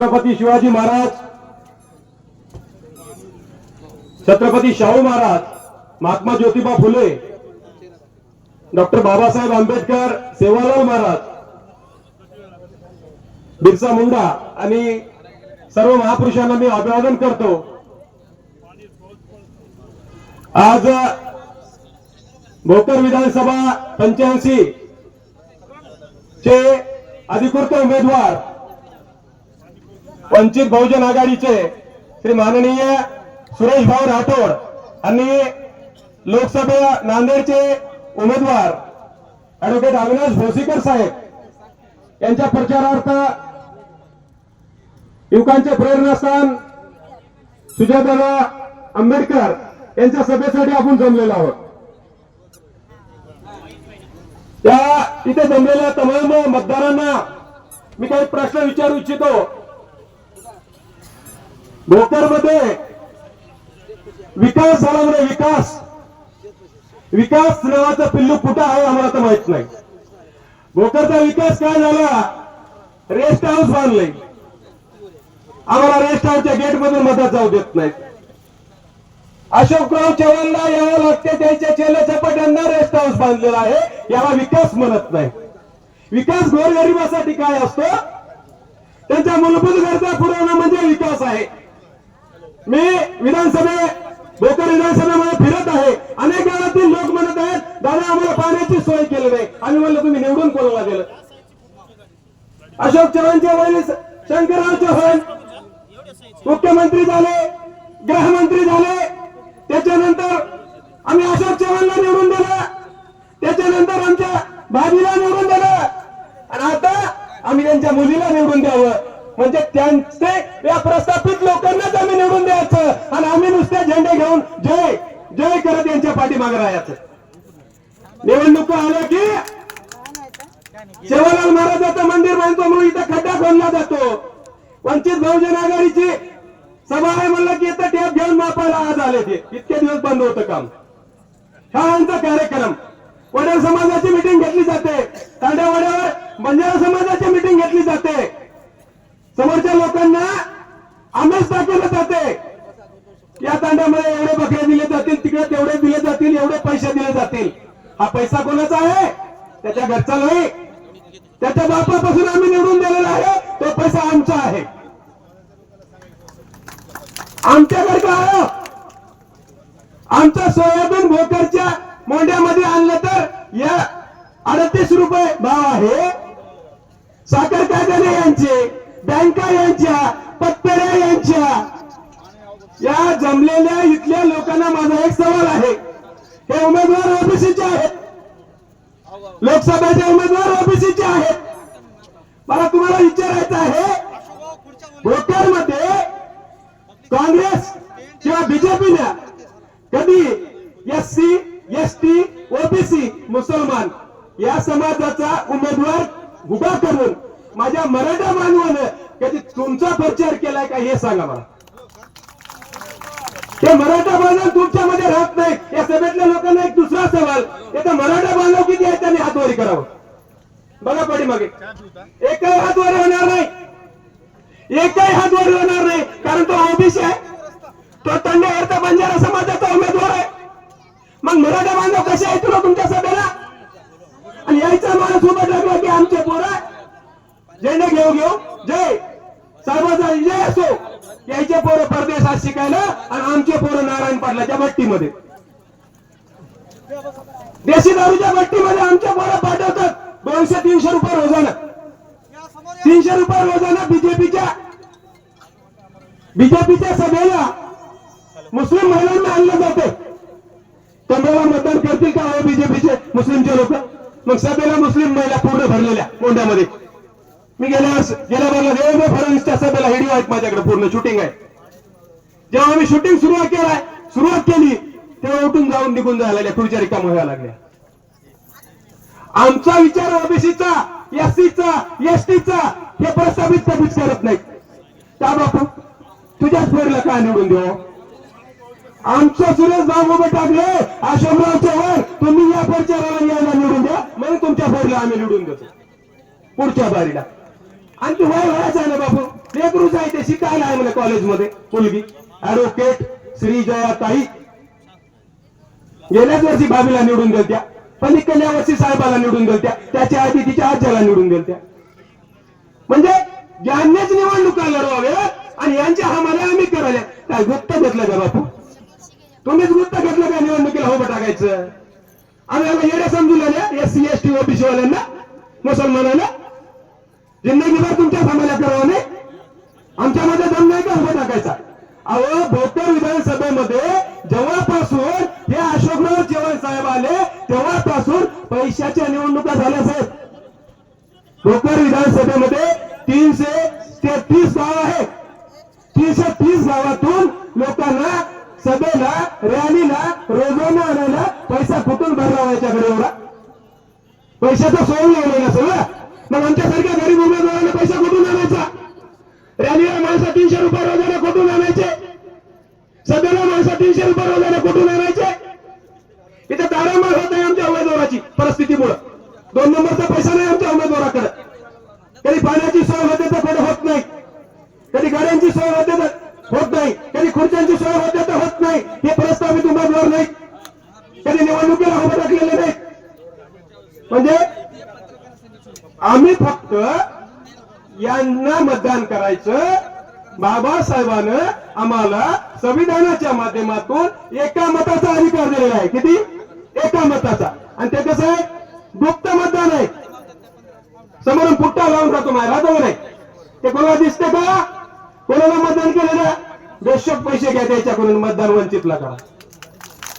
Chhatrapati Shivaji Maharaj Chhatrapati Shahu Maharaj Mahatma Jyotiba Phule doctor Babasaheb Ambedkar Sevalal Maharaj Birsa Munda आणि सर्व महापुरुषांना मी अभिवादन करतो. आज भोकर विधानसभा पंच्याऐंशी चे अधिकृत उमेदवार वंचित बहुजन आघाडीचे श्री माननीय सुरेश भाऊ राठोड आणि लोकसभा नांदेडचे उमेदवार ऍडव्होकेट अविनाश भोसीकर साहेब यांच्या प्रचारार्थ युवकांचे प्रेरणास्थान सुजातदादा आंबेडकर यांच्या सभेसाठी आपण जमलेलो आहोत. त्या इथे जमलेल्या तमाम मतदारांना मी काही प्रश्न विचारू इच्छितो. भोकरमध्ये विकास झाला म्हणे विकास. विकास नावाचा पिल्लू कुठं आहे आम्हाला तर माहीत नाही. भोकरचा विकास काय झाला? रेस्ट हाऊस बांधले. आम्हाला रेस्ट हाऊसच्या गेट मधून मदत जाऊ देत नाही अशोकराव चव्हाणला यावं लागते त्यांच्या चेल्या चपाट्यांना रेस्ट हाऊस बांधलेला आहे. याला विकास म्हणत नाही. विकास गोरगरिबासाठी काय असतो? त्यांच्या मूलभूत गरजा पुरवणं म्हणजे विकास आहे. मी विधानसभे भोकर विधानसभेमध्ये फिरत आहे. अनेक गावातील लोक म्हणत आहेत दादा आम्हाला पाण्याची सोय केली नाही. आम्ही म्हणलं तुम्ही निवडून कोणाला गेलं अशोक चव्हाणचे वडील शंकरराव चव्हाण मुख्यमंत्री झाले गृहमंत्री झाले. त्याच्यानंतर आम्ही अशोक चव्हाणला निवडून दिलं. त्याच्यानंतर आमच्या भाजीला निवडून दिलं. आणि आता आम्ही त्यांच्या मुलीला निवडून द्यावं. म्हणजे त्यांचे या प्रस्थापित लोकांनाच आम्ही निवडून द्यायचं. आणि आम्ही नुसते झेंडे घेऊन जय जय करत यांच्या पाठीमागे राहायचं. निवडणूक आलं की शेवालाल महाराजाचं मंदिर बांधतो म्हणून इथं खड्डा खोलला जातो. वंचित बहुजन आघाडीची सभा आहे म्हणलं की इथं टेप घेऊन मापायला आज आले ते. इतके दिवस बंद होतं काम. हा आमचा कार्यक्रम. वडील समाजाची मिटिंग घेतली जाते. तांड्यावाड्यावर बंजारा समाजाची मिटिंग घेतली जाते. समोरच्या लोकांना आमेज दाखवलं जाते. या तांड्यामध्ये एवढे बकरे दिले जातील तिकडे तेवढे दिले जातील एवढे पैसे दिले जातील. हा पैसा कोणाचा आहे? त्याच्या घरचा नाही. त्याच्या बापापासून आम्ही निवडून दिलेला आहे तो पैसा आमचा आहे. आमच्याकडे काय आमचा सोयाबीन भोकरच्या मोंड्यामध्ये आणलं तर या अडतीस रुपये भाव आहे. साखर कायद्याने यांचे. बँका यांच्या पत्तऱ्या यांच्या. या जमलेल्या इथल्या लोकांना माझा एक सवाल आहे. हे उमेदवार ओबीसीचे आहेत. लोकसभेचे उमेदवार ओबीसीचे आहेत. मला तुम्हाला विचारायचं आहे भोकरमध्ये काँग्रेस किंवा बीजेपीने कधी S C S T OBC मुसलमान या समाजाचा उमेदवार उभा करून माझ्या मराठा बांधवानं कधी तुमचा प्रचार केलाय का हे सांगा मला. ते मराठा बांधव तुमच्यामध्ये राहत नाही. या सभेतल्या लोकांना एक दुसरा सवाल ते मराठा बांधव किती आहे त्यांनी हातवारी करावं? बघा पाठीमागे. एकही हातवारी होणार नाही. एकही हातवारी होणार नाही. कारण तो ओबीसी आहे. तो अर्थ बंजारा समाजाचा उमेदवार आहे. मग मराठा बांधव कसे आहेत तुला तुमच्या सभेला? आणि यायचा माणूस उभा लागला की आमचे पोरं? झेंडे घेऊ घेऊ. जय. सर्वजण जय असो. यायचे पोरं परदेशात शिकायला आणि आमचे पोरं नारायण पाटलाच्या भट्टीमध्ये देशी दारूच्या भट्टीमध्ये आमच्या पोरं पाठवतात. दोनशे तीनशे रुपये रोजानं. तीनशे रुपये रोजानं बीजेपीच्या बीजेपीच्या सभेला मुस्लिम महिलांना आणलं जाते. कमरेला मतदान करतील का हो बीजेपीचे? मुस्लिमचे लोक. मग सभेला मुस्लिम महिला पूर्ण भरलेल्या मोंढ्यामध्ये. मी गेल्या वर्ष गेल्या बारला देवेंद्र फडणवीसच्या सभेला व्हिडिओ आहेत माझ्याकडे पूर्ण शूटिंग आहे. जेव्हा आम्ही शूटिंग सुरुवात केलाय सुरुवात केली तेव्हा उठून जाऊन निघून जायला लागल्या खुर्च्या रिकाम व्हायला लागल्या. आमचा विचार ओबीसीचा एससीचा एसटीचा हे प्रस्तावित कधीच करत नाहीत. त्या बापू? तुझ्याच पोरीला काय निवडून देऊ? आमचं सुरेश भाऊ उभे टाकले अशोकराव चव्हाण तुम्ही या प्रचाराला यायला निवडून द्या. मग तुमच्या पोरीला आम्ही निवडून देतो. पुढच्या बारीला. आणि तू हो, हो, वय व्हायचं आहे ना बापू. लेकरूच आहे ते शिकायला आहे मला कॉलेजमध्ये मुलगी. ऍडव्होकेट श्री जयाताई. गेल्याच वर्षी भाभीला निवडून गेलत्या. पलीकडल्या वर्षी साहेबाला निवडून गेलत्या. त्याच्या आधी तिच्या आज्याला निवडून गेलत्या. म्हणजे ज्यांनीच निवडणुका लढवाव्या आणि यांच्या हमाल्या आम्ही करायला. काय गुप्त घेतलं का बापू? तुम्हीच गुप्त घेतलं का निवडणुकीला हो टाकायचं? आम्ही आम्हाला येड्या समजून आल्या S C S T OBC वाल्यांना मुसलमानांना. जिंदगीभर तुमच्या हमाल्या करावं नाही आमच्यामध्ये दम नाही का उभं टाकायचा? अहो भोकर विधानसभेमध्ये जेव्हापासून हे अशोकराव चव्हाण साहेब आले तेव्हापासून पैशाच्या निवडणुका झाल्या साहेब. भोकर विधानसभेमध्ये तीनशे तेहतीस गाव आहे तीनशे तीस गावातून लोकांना सभेला रॅलीला रोजाना आणायला पैसा कुठून भरला हो व्हायच्याकडे एवढा? पैशाचा सोय लावलेला सगळं मग आमच्यासारख्या गरीब उमेदवारांना पैसा कुठून आणायचा? रॅलीला माणसं तीनशे रुपये रोजाने कुठून आणायचे? सभेला माणसं तीनशे रुपये रोजाने कुठून आणायचे? इथे तारामार होत आहे आमच्या उमेदवाराची परिस्थितीमुळं. दोन नंबरचा पैसा नाही आमच्या उमेदवाराकडे. तरी पाण्याची सोय होते तर पुढे होत नाही कधी गाड्यांची सोय होते तर होत नाही कधी खुर्च्यांची सोय होते तर होत नाही हे प्रस्तावित उमेदवार नाही कधी निवडणुकीला उभं टाकलेले नाही म्हणजे आम्ही फक्त यांना मतदान करायचं. बाबासाहेबानं आम्हाला संविधानाच्या माध्यमातून एका मताचा अधिकार दिलेला आहे. किती? एका मताचा. आणि ते कसं आहे? गुप्त मतदान आहे. समोरून पुट्टा लावून राहतो माय राहतो का नाही? ते कोणाला दिसते का? कोणाला मतदान केलेलं बेशक पैसे घ्या त्याच्याकडून. मतदान वंचितला करा.